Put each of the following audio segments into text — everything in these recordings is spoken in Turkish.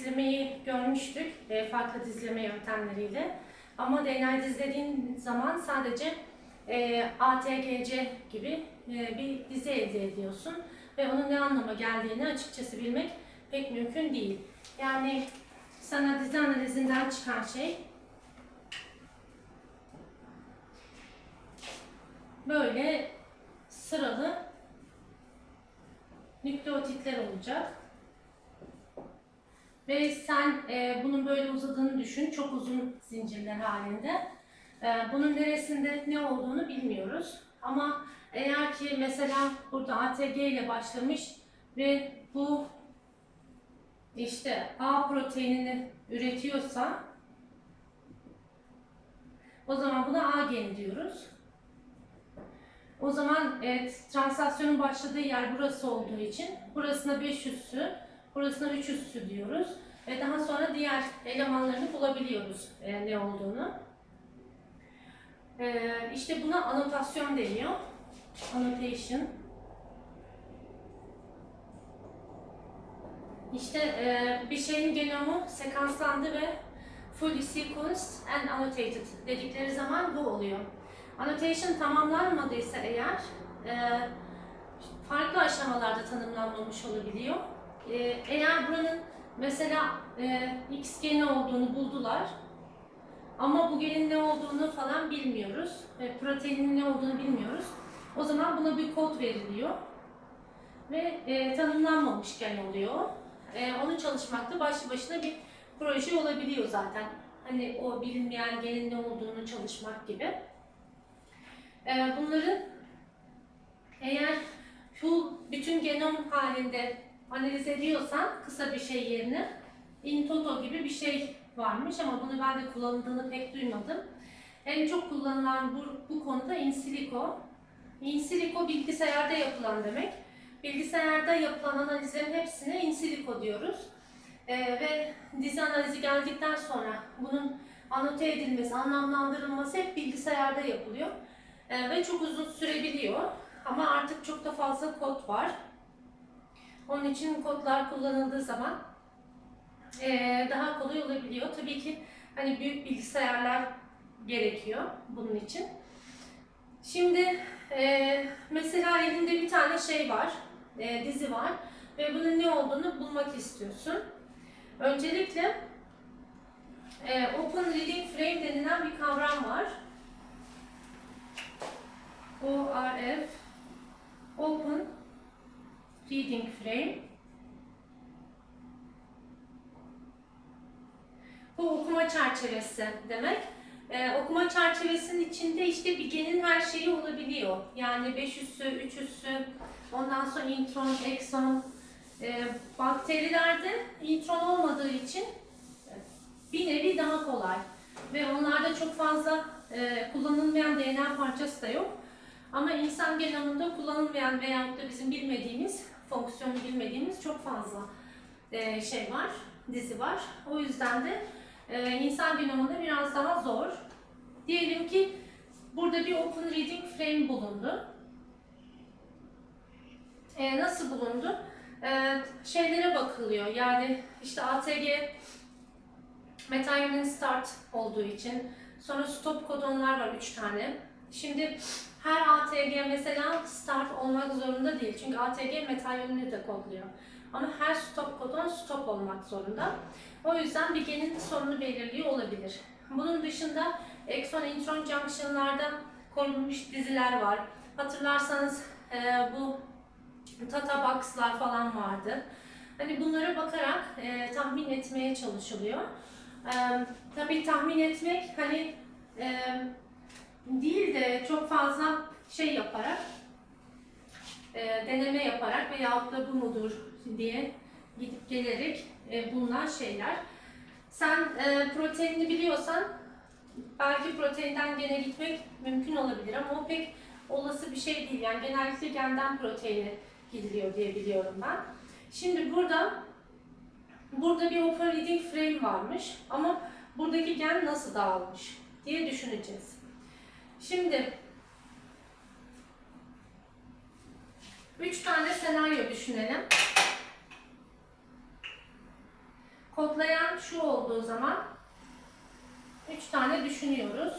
dizlemeyi görmüştük e, farklı dizleme yöntemleriyle. Ama DNA dizlediğin zaman sadece e, ATGC gibi e, bir dizi elde ediyorsun ve onun ne anlama geldiğini açıkçası bilmek pek mümkün değil. Yani sana dizi analizinden çıkan şey böyle sıralı nükleotitler olacak. Ve sen e, bunun böyle uzadığını düşün, çok uzun zincirler halinde. E, bunun neresinde ne olduğunu bilmiyoruz. Ama eğer ki mesela burada ATG ile başlamış ve bu işte A proteinini üretiyorsa o zaman buna A geni diyoruz. O zaman e, translasyonun başladığı yer burası olduğu için burasına 5 üssü, burasına 3 üssü diyoruz. Ve daha sonra diğer elemanlarını bulabiliyoruz e, ne olduğunu. E, işte buna anotasyon deniyor. Annotation. İşte e, bir şeyin genomu sekanslandı ve fully sequenced and annotated dedikleri zaman bu oluyor. Annotation tamamlanmadıysa eğer e, farklı aşamalarda tanımlanmamış olabiliyor. E, eğer buranın mesela e, X geni olduğunu buldular ama bu genin ne olduğunu falan bilmiyoruz. E, proteinin ne olduğunu bilmiyoruz. O zaman buna bir kod veriliyor ve e, tanımlanmamış gen oluyor. E, onu çalışmakta başlı başına bir proje olabiliyor zaten. Hani o bilinmeyen genin ne olduğunu çalışmak gibi. E, bunların eğer full bütün genom halinde analiz ediyorsan kısa bir şey yerine in toto gibi bir şey varmış ama bunu ben de kullanıldığını pek duymadım. En çok kullanılan bu, bu konuda in silico. In silico bilgisayarda yapılan demek. Bilgisayarda yapılan analizlerin hepsine in silico diyoruz. Ee, ve dizi analizi geldikten sonra bunun anote edilmesi, anlamlandırılması hep bilgisayarda yapılıyor. Ee, ve çok uzun sürebiliyor. Ama artık çok da fazla kod var. Onun için kodlar kullanıldığı zaman eee, daha kolay olabiliyor. Tabii ki hani büyük bilgisayarlar gerekiyor bunun için. Şimdi eee, mesela elinde bir tane şey var, eee, dizi var ve bunun ne olduğunu bulmak istiyorsun. Öncelikle eee, Open Reading Frame denilen bir kavram var. ORF Open Reading Frame Bu okuma çerçevesi demek. Ee, okuma çerçevesinin içinde işte bir genin her şeyi olabiliyor. Yani 5 üssü, 3 üssü, ondan sonra intron, ekson. Ee, bakterilerde intron olmadığı için bir nevi daha kolay. Ve onlarda çok fazla e, kullanılmayan DNA parçası da yok. Ama insan genomunda kullanılmayan veyahut da bizim bilmediğimiz, fonksiyonu bilmediğimiz çok fazla e, şey var, dizi var. O yüzden de e, insan genomunda biraz daha zor. Diyelim ki burada bir Open Reading Frame bulundu. E, nasıl bulundu? E, şeylere bakılıyor. Yani işte ATG methionine start olduğu için sonra stop kodonlar var 3 tane. Şimdi her ATG mesela start olmak zorunda değil. Çünkü ATG methionini de kodluyor. Ama her stop kodon stop olmak zorunda. O yüzden bir genin sorunu belirliyor olabilir. Bunun dışında exon intron junction'larda korunmuş diziler var. Hatırlarsanız e, bu Tata Box'lar falan vardı. Hani bunlara bakarak e, tahmin etmeye çalışılıyor. E, tabii tahmin etmek hani e, değil de çok fazla şey yaparak, e, deneme yaparak veyahut da bu mudur diye gidip gelerek e, bulunan şeyler. Sen e, proteinini biliyorsan belki proteinden gene gitmek mümkün olabilir ama o pek olası bir şey değil. Yani genellikle genden proteine gidiliyor diye biliyorum ben. Şimdi burada burada bir open reading frame varmış ama buradaki gen nasıl dağılmış diye düşüneceğiz. Şimdi üç tane senaryo düşünelim. kodlayan şu olduğu zaman 3 tane düşünüyoruz.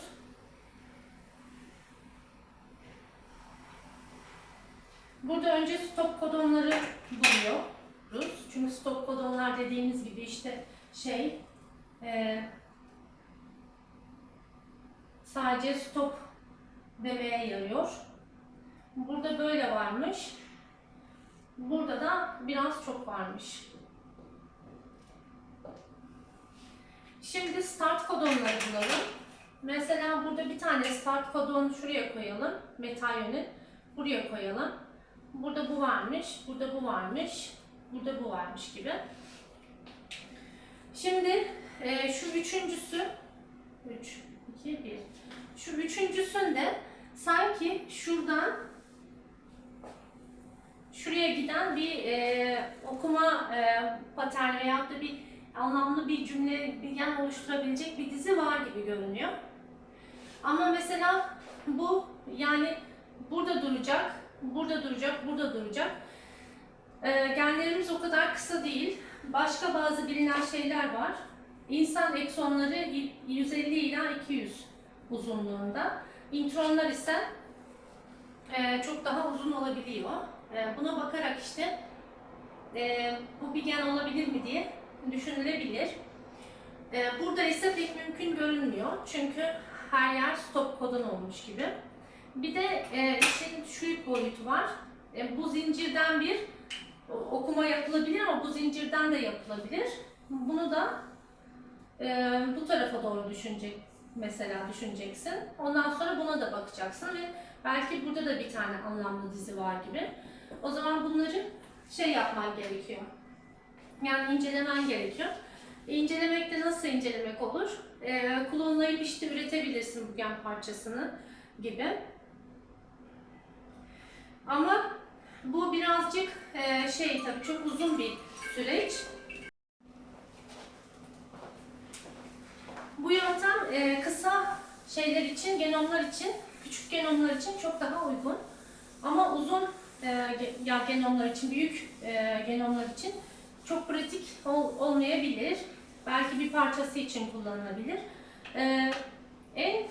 Burada önce stop kodonları buluyoruz. Çünkü stop kodonlar dediğimiz gibi işte şey e, sadece stop demeye yarıyor. Burada böyle varmış. Burada da biraz çok varmış. Şimdi start kodonları bulalım. Mesela burada bir tane start kodon şuraya koyalım. Meta yönü. Buraya koyalım. Burada bu varmış, burada bu varmış, burada bu varmış gibi. Şimdi e, şu üçüncüsü, 3, 2, 1. Şu üçüncüsünde sanki şuradan şuraya giden bir e, okuma e, paterni veyahut da bir anlamlı bir cümle, bir yan oluşturabilecek bir dizi var gibi görünüyor. Ama mesela bu yani burada duracak, burada duracak, burada duracak. Ee, genlerimiz o kadar kısa değil. Başka bazı bilinen şeyler var. İnsan eksonları 150 ila 200 uzunluğunda. İntronlar ise e, çok daha uzun olabiliyor. E, buna bakarak işte e, bu bir gen olabilir mi diye düşünülebilir. E, burada ise pek mümkün görünmüyor. Çünkü her yer stop kodon olmuş gibi. Bir de e, işin şu boyutu var. E, bu zincirden bir okuma yapılabilir ama bu zincirden de yapılabilir. Bunu da e, bu tarafa doğru düşünecek mesela düşüneceksin. Ondan sonra buna da bakacaksın ve belki burada da bir tane anlamlı dizi var gibi. O zaman bunları şey yapman gerekiyor. Yani incelemen gerekiyor. İncelemek de nasıl incelemek olur? E, klonlayıp işte üretebilirsin bu gen parçasını gibi. Ama bu birazcık e, şey tabii çok uzun bir süreç. Bu yöntem e, kısa şeyler için, genomlar için, küçük genomlar için çok daha uygun. Ama uzun e, ya genomlar için, büyük e, genomlar için çok pratik ol- olmayabilir. Belki bir parçası için kullanılabilir. E, en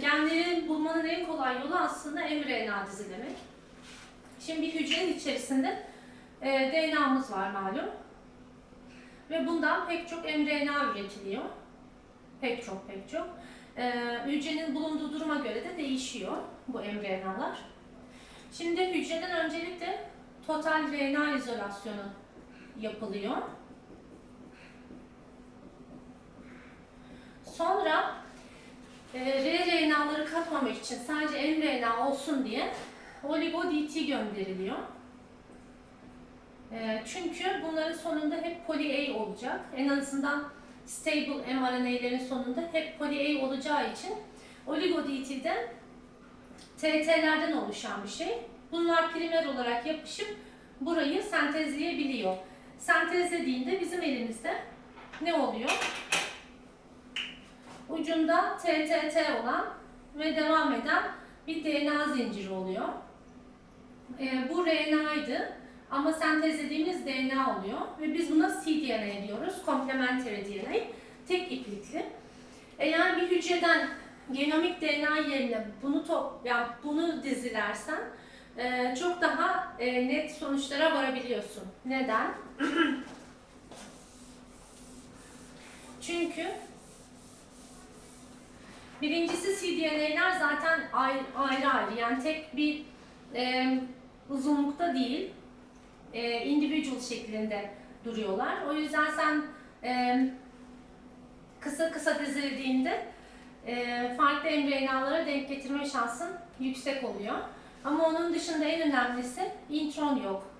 genleri bulmanın en kolay yolu aslında mRNA dizilemek. Şimdi bir hücrenin içerisinde DNA'mız var malum. Ve bundan pek çok mRNA üretiliyor. Pek çok pek çok. E, hücrenin bulunduğu duruma göre de değişiyor bu mRNA'lar. Şimdi hücreden öncelikle total RNA izolasyonu yapılıyor. Sonra e, rRNA'ları katmamak için sadece mRNA olsun diye oligo-DT gönderiliyor. E, çünkü bunların sonunda hep poly A olacak. En azından stable mRNA'lerin sonunda hep poly A olacağı için oligo-DT'de TT'lerden oluşan bir şey. Bunlar primer olarak yapışıp burayı sentezleyebiliyor. Sentezlediğinde bizim elimizde ne oluyor? Ucunda TTT olan ve devam eden bir DNA zinciri oluyor. Ee, bu RNA'ydı ama sentezlediğimiz DNA oluyor ve biz buna cDNA diyoruz. Complementary DNA. Tek iplikli. Eğer bir hücreden genomik DNA yerine bunu top, yani bunu dizilersen e, çok daha e, net sonuçlara varabiliyorsun. Neden? Çünkü birincisi cDNA'lar zaten ayrı ayrı, ayrı. yani tek bir e, uzunlukta değil, e, individual şeklinde duruyorlar. O yüzden sen e, kısa kısa dizildiğinde e, farklı mRNA'lara denk getirme şansın yüksek oluyor. Ama onun dışında en önemlisi intron yok.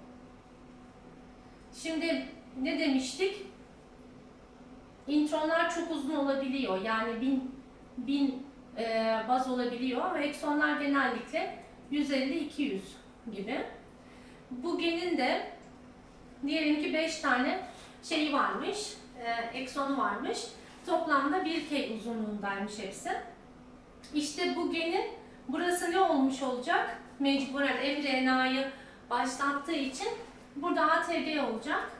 Şimdi ne demiştik? İntronlar çok uzun olabiliyor. Yani bin, bin e, baz olabiliyor ama eksonlar genellikle 150-200 gibi. Bu genin de diyelim ki 5 tane şeyi varmış, e, eksonu varmış. Toplamda 1 K uzunluğundaymış hepsi. İşte bu genin burası ne olmuş olacak? Mecburen mRNA'yı başlattığı için burada ATG olacak.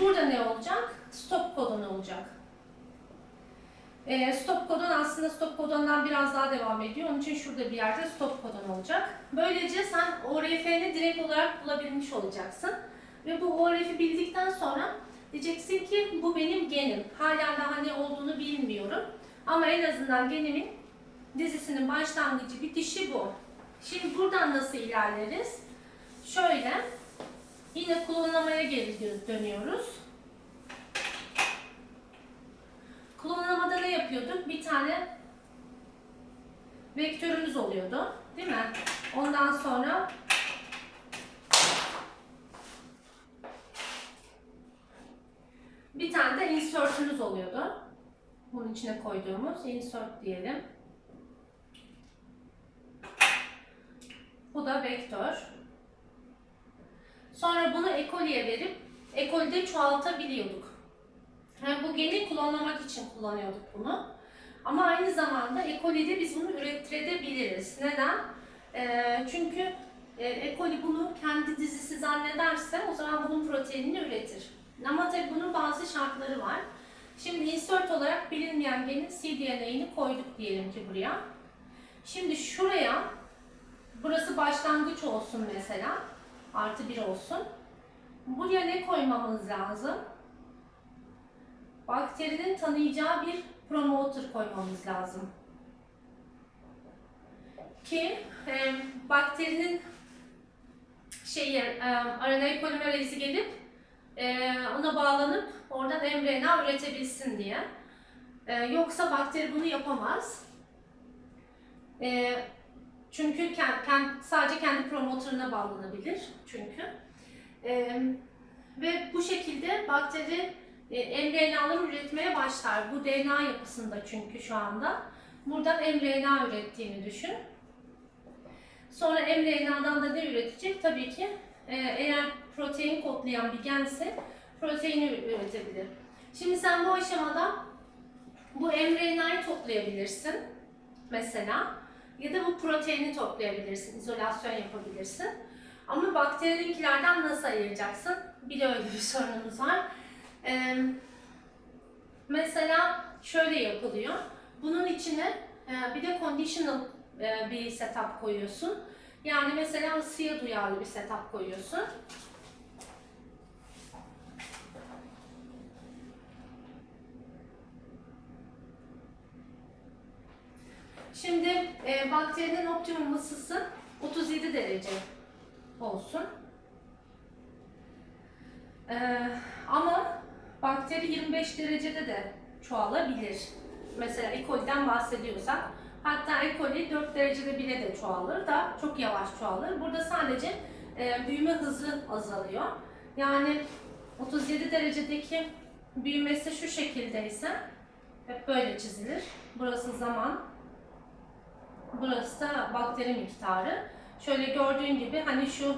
Burada ne olacak? Stop kodon olacak. Ee, stop kodon aslında stop kodondan biraz daha devam ediyor. Onun için şurada bir yerde stop kodon olacak. Böylece sen ORF'ni direkt olarak bulabilmiş olacaksın. Ve bu ORF'i bildikten sonra diyeceksin ki bu benim genim. Hala daha ne olduğunu bilmiyorum. Ama en azından genimin dizisinin başlangıcı, bitişi bu. Şimdi buradan nasıl ilerleriz? Şöyle, yine klonlamaya geri dö- dönüyoruz. Klonlamada ne yapıyorduk? Bir tane vektörümüz oluyordu, değil mi? Ondan sonra bir tane de insert'ümüz oluyordu. Bunun içine koyduğumuz insert diyelim. Bu da vektör. Sonra bunu ekoliye verip ekolde çoğaltabiliyorduk. Yani bu geni klonlamak için kullanıyorduk bunu. Ama aynı zamanda ekolide biz bunu ürettirebiliriz. Neden? Ee, çünkü e, ekoli bunu kendi dizisi zannederse o zaman bunun proteinini üretir. Ama tabii bunun bazı şartları var. Şimdi insert olarak bilinmeyen genin cDNA'ini koyduk diyelim ki buraya. Şimdi şuraya Burası başlangıç olsun mesela. Artı bir olsun. Buraya ne koymamız lazım? Bakterinin tanıyacağı bir promoter koymamız lazım. Ki e, bakterinin şeyi, e, RNA polimerezi gelip e, ona bağlanıp oradan mRNA üretebilsin diye. E, yoksa bakteri bunu yapamaz. E, çünkü kend, kend, sadece kendi promotörüne bağlanabilir çünkü. Ee, ve bu şekilde bakteri e, mRNA'ları üretmeye başlar. Bu DNA yapısında çünkü şu anda. Buradan mRNA ürettiğini düşün. Sonra mRNA'dan da ne üretecek? Tabii ki e, eğer protein kodlayan bir gense proteini üretebilir. Şimdi sen bu aşamada bu mRNA'yı toplayabilirsin mesela. Ya da bu proteini toplayabilirsin, izolasyon yapabilirsin. Ama bakterininkilerden nasıl ayıracaksın? Bir de öyle bir sorunumuz var. Ee, mesela şöyle yapılıyor. Bunun içine e, bir de conditional e, bir setup koyuyorsun. Yani mesela ısıya duyarlı bir setup koyuyorsun. Şimdi e, bakterinin optimum ısısı 37 derece olsun. E, ama bakteri 25 derecede de çoğalabilir. Mesela E. coli'den bahsediyorsak. Hatta E. coli 4 derecede bile de çoğalır da çok yavaş çoğalır. Burada sadece e, büyüme hızı azalıyor. Yani 37 derecedeki büyümesi şu şekildeyse hep böyle çizilir. Burası zaman, Burası da bakteri miktarı. Şöyle gördüğün gibi hani şu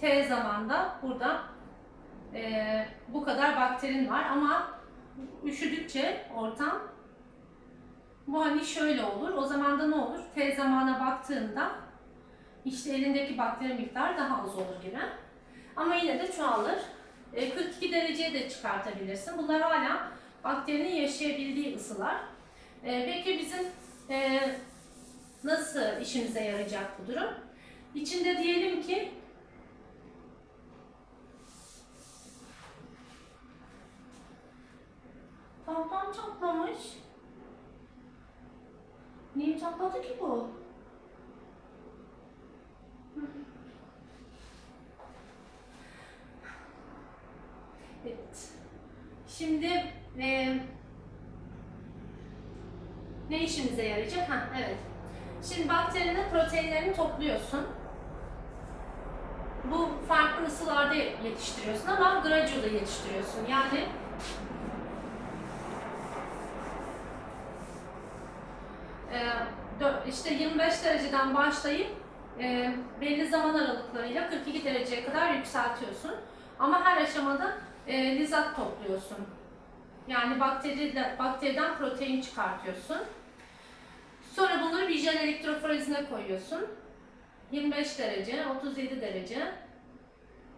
T zamanda burada e, bu kadar bakterin var ama üşüdükçe ortam bu hani şöyle olur. O zaman da ne olur? T zamana baktığında işte elindeki bakteri miktarı daha az olur gibi. Ama yine de çoğalır. E, 42 dereceye de çıkartabilirsin. Bunlar hala bakterinin yaşayabildiği ısılar. E, peki bizim e, Nasıl işimize yarayacak bu durum? İçinde diyelim ki tahtam çatlamış. Niye çatladı ki bu? Evet. Şimdi e, ne işimize yarayacak? Ha, evet. Şimdi bakterinin proteinlerini topluyorsun. Bu farklı ısılarda yetiştiriyorsun ama gradual yetiştiriyorsun. Yani e, işte 25 dereceden başlayıp e, belli zaman aralıklarıyla 42 dereceye kadar yükseltiyorsun. Ama her aşamada e, lizat topluyorsun. Yani bakteri, bakteriden protein çıkartıyorsun. Sonra bunları bir jel elektroforezine koyuyorsun. 25 derece, 37 derece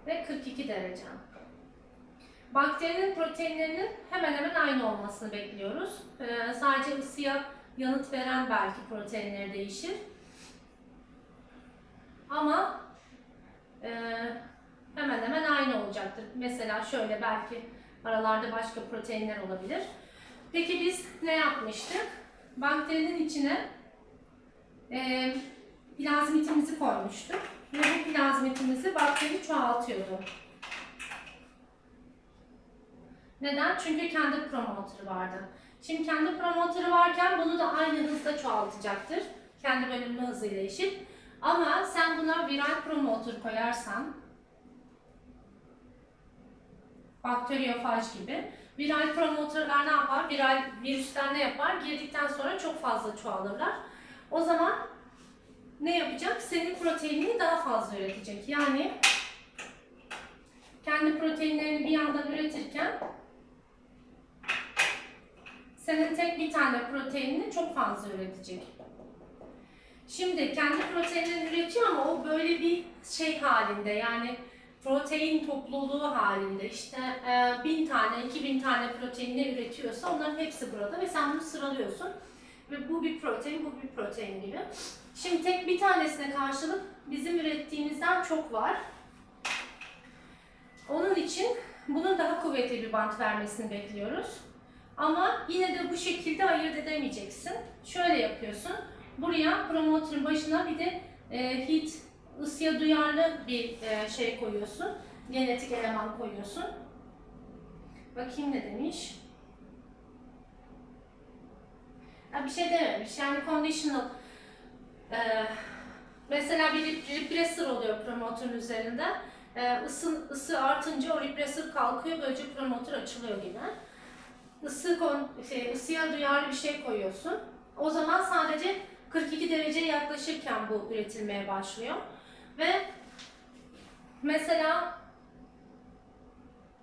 ve 42 derece. bakterinin proteinlerinin hemen hemen aynı olmasını bekliyoruz. Ee, sadece ısıya yanıt veren belki proteinleri değişir. Ama e, hemen hemen aynı olacaktır. Mesela şöyle belki aralarda başka proteinler olabilir. Peki biz ne yapmıştık? Bakterinin içine e, plazmitimizi koymuştuk. Ve bu plazmitimizi bakteri çoğaltıyordu. Neden? Çünkü kendi promotörü vardı. Şimdi kendi promotörü varken bunu da aynı hızda çoğaltacaktır. Kendi bölünme hızıyla eşit. Ama sen buna viral promotör koyarsan bakteriyofaj gibi. Viral promotörler ne yapar? Viral virüsler ne yapar? Girdikten sonra çok fazla çoğalırlar. O zaman ne yapacak? Senin proteinini daha fazla üretecek. Yani kendi proteinlerini bir yandan üretirken senin tek bir tane proteinini çok fazla üretecek. Şimdi kendi proteinini üretiyor ama o böyle bir şey halinde yani protein topluluğu halinde işte e, bin tane, iki bin tane proteinini üretiyorsa onların hepsi burada ve sen bunu sıralıyorsun. Ve bu bir protein, bu bir protein gibi. Şimdi tek bir tanesine karşılık bizim ürettiğimizden çok var. Onun için bunun daha kuvvetli bir bant vermesini bekliyoruz. Ama yine de bu şekilde ayırt edemeyeceksin. Şöyle yapıyorsun. Buraya promotörün başına bir de e, heat, ısıya duyarlı bir e, şey koyuyorsun. Genetik eleman koyuyorsun. Bakayım ne demiş. Ha, bir şey dememiş. Yani conditional e, mesela bir rep- repressor oluyor promotörün üzerinde. E, ısı, ısı artınca o repressor kalkıyor. Böylece promotör açılıyor gibi. Isı, kon, şey, ısıya duyarlı bir şey koyuyorsun. O zaman sadece 42 dereceye yaklaşırken bu üretilmeye başlıyor. Ve mesela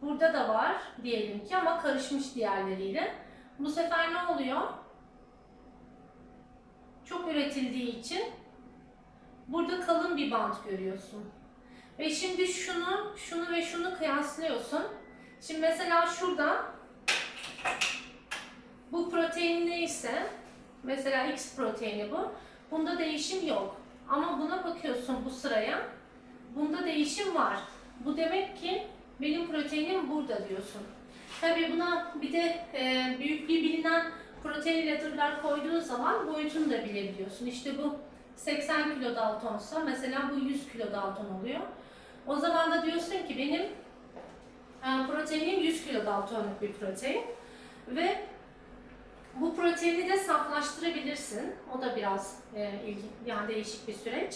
burada da var diyelim ki ama karışmış diğerleriyle. Bu sefer ne oluyor? Çok üretildiği için burada kalın bir bant görüyorsun. Ve şimdi şunu, şunu ve şunu kıyaslıyorsun. Şimdi mesela şurada bu protein neyse, mesela X proteini bu, bunda değişim yok. Ama buna bakıyorsun bu sıraya, bunda değişim var. Bu demek ki benim proteinim burada diyorsun. Tabii buna bir de e, büyüklüğü bilinen protein ladder'lar koyduğun zaman boyutunu da bilebiliyorsun. İşte bu 80 kilo Daltonsa mesela bu 100 kilo Dalton oluyor. O zaman da diyorsun ki benim e, proteinim 100 kilo Daltonluk bir protein ve bu proteini de saflaştırabilirsin. O da biraz e, ilgi, yani değişik bir süreç.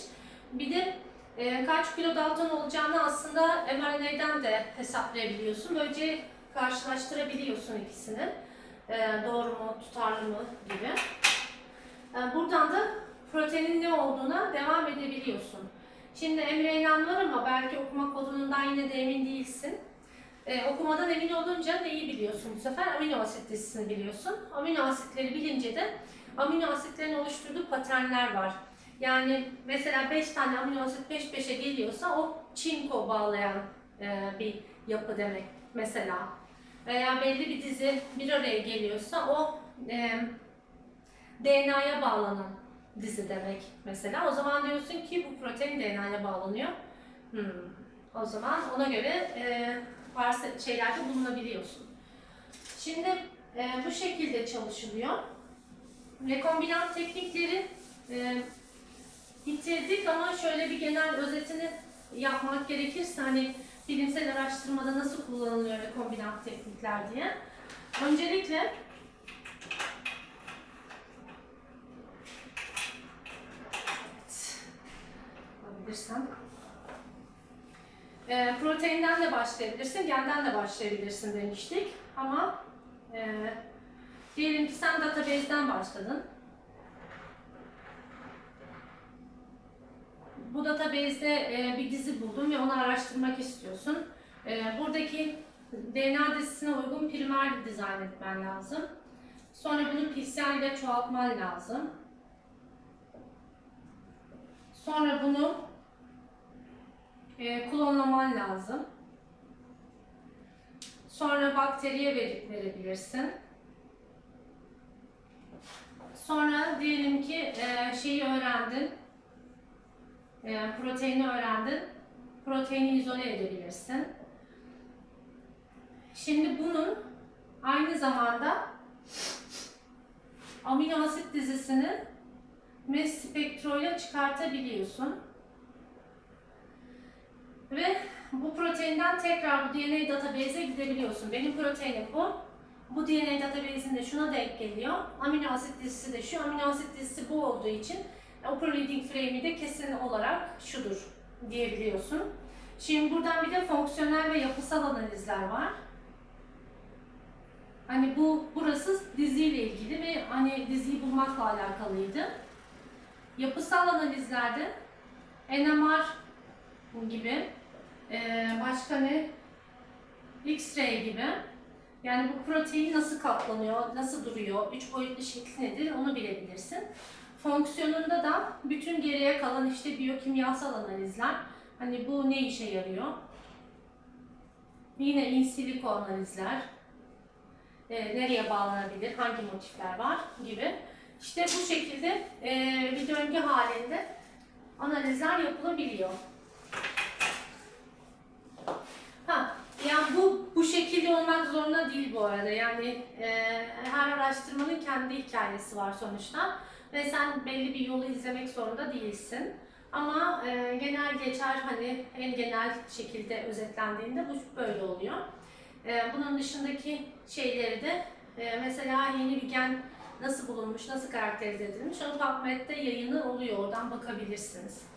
Bir de e, kaç kilo Dalton olacağını aslında mRNA'den de hesaplayabiliyorsun. Böylece karşılaştırabiliyorsun ikisini. E, doğru mu, tutarlı mı gibi. E, buradan da proteinin ne olduğuna devam edebiliyorsun. Şimdi Emre İnan var ama belki okuma kodundan yine de emin değilsin. Ee, okumadan emin olunca neyi biliyorsun bu sefer? Amino asit dizisini biliyorsun. Amino asitleri bilince de amino asitlerin oluşturduğu paternler var. Yani mesela 5 tane amino asit peş peşe geliyorsa o çinko bağlayan e, bir yapı demek mesela. Veya belli bir dizi bir araya geliyorsa o e, DNA'ya bağlanan dizi demek mesela. O zaman diyorsun ki bu protein DNA'ya bağlanıyor. Hmm. O zaman ona göre e, varsa şeylerde bulunabiliyorsun. Şimdi e, bu şekilde çalışılıyor. Rekombinant teknikleri e, bitirdik ama şöyle bir genel özetini yapmak gerekirse hani bilimsel araştırmada nasıl kullanılıyor rekombinant teknikler diye. Öncelikle Evet. Alabilirsem. E, proteinden de başlayabilirsin, genden de başlayabilirsin demiştik. Ama e, diyelim ki sen database'den başladın. Bu database'de e, bir dizi buldun ve onu araştırmak istiyorsun. E, buradaki DNA dizisine uygun primer dizayn etmen lazım. Sonra bunu PCR ile çoğaltman lazım. Sonra bunu e, klonlaman lazım. Sonra bakteriye verip verebilirsin. Sonra diyelim ki e, şeyi öğrendin, e, proteini öğrendin, proteini izole edebilirsin. Şimdi bunun aynı zamanda amino asit dizisini mass spektroyla çıkartabiliyorsun. Ve bu proteinden tekrar bu DNA database'e gidebiliyorsun. Benim proteinim bu. Bu DNA database'inde şuna denk geliyor. Amino asit dizisi de şu. Amino asit dizisi bu olduğu için operating frame'i de kesin olarak şudur diyebiliyorsun. Şimdi buradan bir de fonksiyonel ve yapısal analizler var. Hani bu burası diziyle ilgili ve hani diziyi bulmakla alakalıydı. Yapısal analizlerde NMR gibi ee, başka ne? X-ray gibi. Yani bu protein nasıl katlanıyor, nasıl duruyor, üç boyutlu şekli nedir onu bilebilirsin. Fonksiyonunda da bütün geriye kalan işte biyokimyasal analizler. Hani bu ne işe yarıyor? Yine in silico analizler. Ee, nereye bağlanabilir, hangi motifler var gibi. İşte bu şekilde ee, bir döngü halinde analizler yapılabiliyor. Ha, yani bu bu olmak zorunda değil bu arada. Yani e, her araştırmanın kendi hikayesi var sonuçta ve sen belli bir yolu izlemek zorunda değilsin. Ama e, genel geçer hani en genel şekilde özetlendiğinde bu böyle oluyor. E, bunun dışındaki şeyleri de e, mesela yeni bir gen nasıl bulunmuş, nasıl karakterize edilmiş onu PubMed'de yayını oluyor. Oradan bakabilirsiniz.